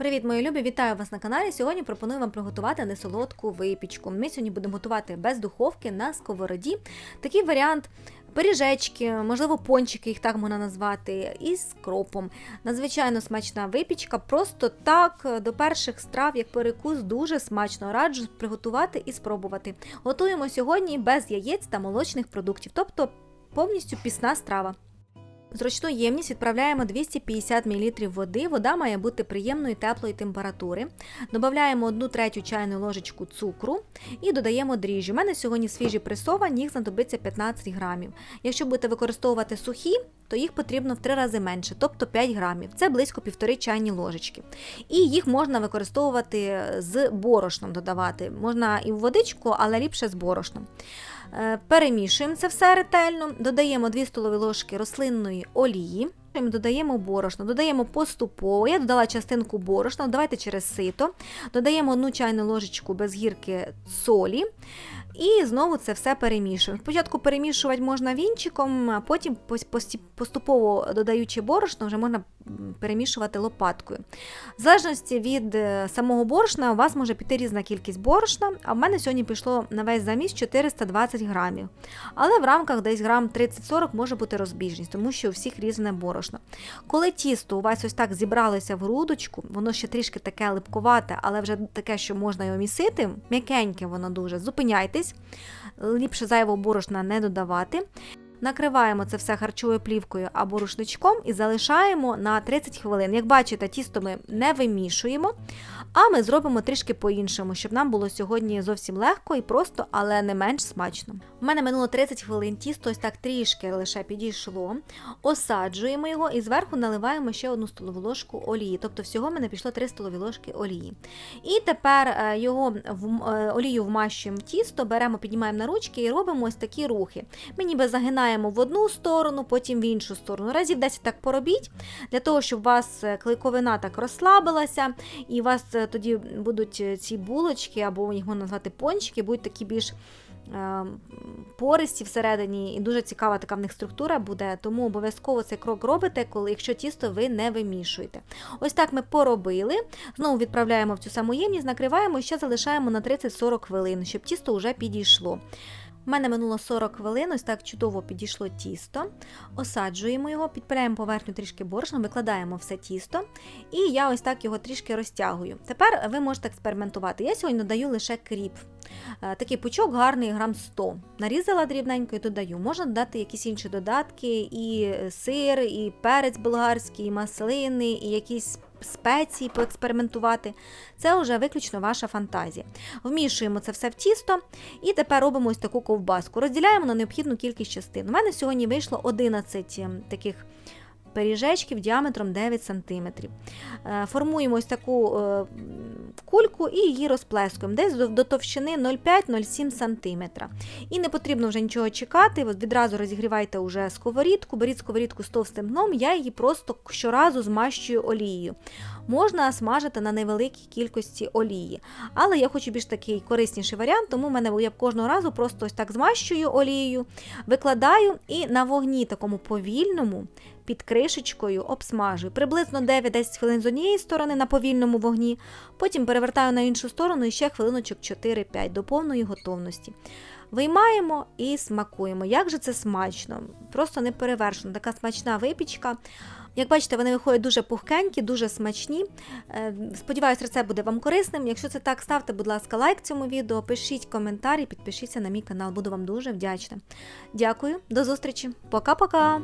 Привіт, мої любі! Вітаю вас на каналі. Сьогодні пропоную вам приготувати несолодку випічку. Ми сьогодні будемо готувати без духовки на сковороді. Такий варіант пиріжечки, можливо, пончики, їх так можна назвати, із кропом. Надзвичайно смачна випічка. Просто так до перших страв, як перекус, дуже смачно. Раджу приготувати і спробувати. Готуємо сьогодні без яєць та молочних продуктів, тобто повністю пісна страва. В Зручну ємність відправляємо 250 мл води. Вода має бути приємної теплої температури. Додаємо 1 третю чайну ложечку цукру і додаємо дріжджі. У мене сьогодні свіжі пресовані, їх знадобиться 15 грамів. Якщо будете використовувати сухі, то їх потрібно в 3 рази менше, тобто 5 грамів. Це близько 1,5 чайні ложечки. І їх можна використовувати з борошном додавати. Можна і в водичку, але ліпше з борошном. Е, Перемішуємо це все ретельно, додаємо 2 столові ложки рослинної олії. Додаємо борошно, додаємо поступово. Я додала частинку борошна, давайте через сито. Додаємо одну чайну ложечку без гірки солі. І знову це все перемішуємо. Спочатку перемішувати можна вінчиком, а потім поступово додаючи борошно, вже можна перемішувати лопаткою. В залежності від е, самого борошна, у вас може піти різна кількість борошна, а в мене сьогодні пішло на весь заміс 420 грамів. Але в рамках десь грам 30-40 може бути розбіжність, тому що у всіх різне борошно. Коли тісто у вас ось так зібралося в грудочку, воно ще трішки таке липкувате, але вже таке, що можна його місити, м'якеньке воно дуже, зупиняйтесь, ліпше зайвого борошна не додавати. Накриваємо це все харчовою плівкою або рушничком і залишаємо на 30 хвилин. Як бачите, тісто ми не вимішуємо, а ми зробимо трішки по-іншому, щоб нам було сьогодні зовсім легко і просто, але не менш смачно. У мене минуло 30 хвилин, тісто ось так трішки лише підійшло. Осаджуємо його і зверху наливаємо ще одну столову ложку олії. Тобто всього в мене пішло 3 столові ложки олії. І тепер е, його в олію вмащуємо в тісто, беремо, піднімаємо на ручки і робимо ось такі рухи. Ми ніби загинаємо в одну сторону, потім в іншу сторону. Разів 10 так поробіть, для того, щоб у вас е, клейковина так розслабилася, і у вас е, тоді будуть ці булочки, або можна назвати пончики, будуть такі більш пористі всередині, і дуже цікава така в них структура буде, тому обов'язково цей крок робите, коли якщо тісто ви не вимішуєте. Ось так ми поробили. Знову відправляємо в цю саму ємність, накриваємо і ще залишаємо на 30-40 хвилин, щоб тісто вже підійшло. У мене минуло 40 хвилин, ось так чудово підійшло тісто. Осаджуємо його, підпиляємо поверхню трішки борошном, викладаємо все тісто, і я ось так його трішки розтягую. Тепер ви можете експериментувати. Я сьогодні додаю лише кріп. Е, такий пучок гарний, грам 100. Нарізала дрібненько і додаю. Можна додати якісь інші додатки, і сир, і перець болгарський, і маслини, і якісь спеції поекспериментувати. Це вже виключно ваша фантазія. Вмішуємо це все в тісто і тепер робимо ось таку ковбаску. Розділяємо на необхідну кількість частин. У мене сьогодні вийшло 11 ем, таких пиріжечків діаметром 9 см. Е, формуємо ось таку е, кульку і її розплескуємо десь до товщини 0,5-0,7 см. І не потрібно вже нічого чекати, відразу розігрівайте уже сковорідку, беріть сковорідку з товстим дном, я її просто щоразу змащую олією. Можна смажити на невеликій кількості олії. Але я хочу більш такий корисніший варіант, тому в мене я кожного разу просто ось так змащую олією, викладаю і на вогні такому повільному під кришечкою обсмажую. Приблизно 9-10 хвилин з однієї сторони на повільному вогні, потім перевертаю на іншу сторону і ще хвилиночок 4-5 до повної готовності. Виймаємо і смакуємо. Як же це смачно, просто не перевершено. Така смачна випічка. Як бачите, вони виходять дуже пухкенькі, дуже смачні. Е, сподіваюсь, рецепт буде вам корисним. Якщо це так, ставте, будь ласка, лайк цьому відео, пишіть коментарі, підпишіться на мій канал, буду вам дуже вдячна. Дякую, до зустрічі. Пока-пока!